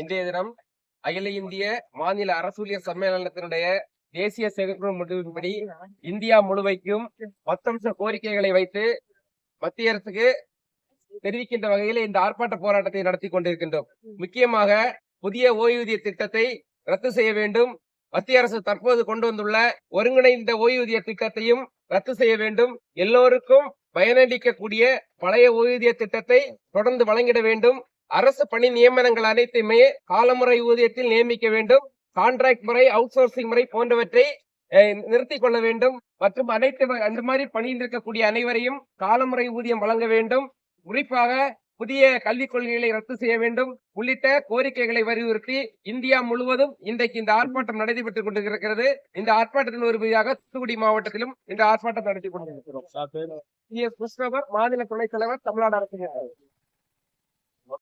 இன்றைய தினம் அகில இந்திய மாநில அரசூழியர் சம்மேளனத்தினுடைய தேசிய செயற்குழு முடிவின்படி இந்தியா முழுமைக்கும் பத்தம்ச கோரிக்கைகளை வைத்து மத்திய அரசுக்கு தெரிவிக்கின்ற வகையில் இந்த ஆர்ப்பாட்ட போராட்டத்தை நடத்தி கொண்டிருக்கின்றோம். முக்கியமாக புதிய ஓய்வூதிய திட்டத்தை ரத்து செய்ய வேண்டும். மத்திய அரசு தற்போது கொண்டு வந்துள்ள ஒருங்கிணைந்த ஓய்வூதிய திட்டத்தையும் ரத்து செய்ய வேண்டும். எல்லோருக்கும் பயனளிக்கக்கூடிய பழைய ஓய்வூதிய திட்டத்தை தொடர்ந்து வழங்கிட வேண்டும். அரசு பணி நியமனங்கள் அனைத்துமே காலமுறை ஊதியத்தில் நியமிக்க வேண்டும். கான்ட்ராக்ட் முறை அவுட் சோர்சிங் முறை போன்றவற்றை அஹ், கொள்ள வேண்டும். மற்றும் அனைத்து அந்த மாதிரி பணியில் இருக்கக்கூடிய அனைவரையும் காலமுறை ஊதியம் வழங்க வேண்டும். குறிப்பாக புதிய கல்விக் கொள்கைகளை ரத்து செய்ய வேண்டும். உள்ளிட்ட கோரிக்கைகளை வலியுறுத்தி இந்தியா முழுவதும் இன்றைக்கு இந்த ஆர்ப்பாட்டம் நடைபெற்றுக் கொண்டிருக்கிறது. இந்த ஆர்ப்பாட்டத்தின் ஒரு பகுதியாக தூத்துக்குடி மாவட்டத்திலும் இந்த ஆர்ப்பாட்டம் நடத்தி கொண்டிருக்கிறோம். மாநில துணைத் தலைவர் தமிழ்நாடு அரசு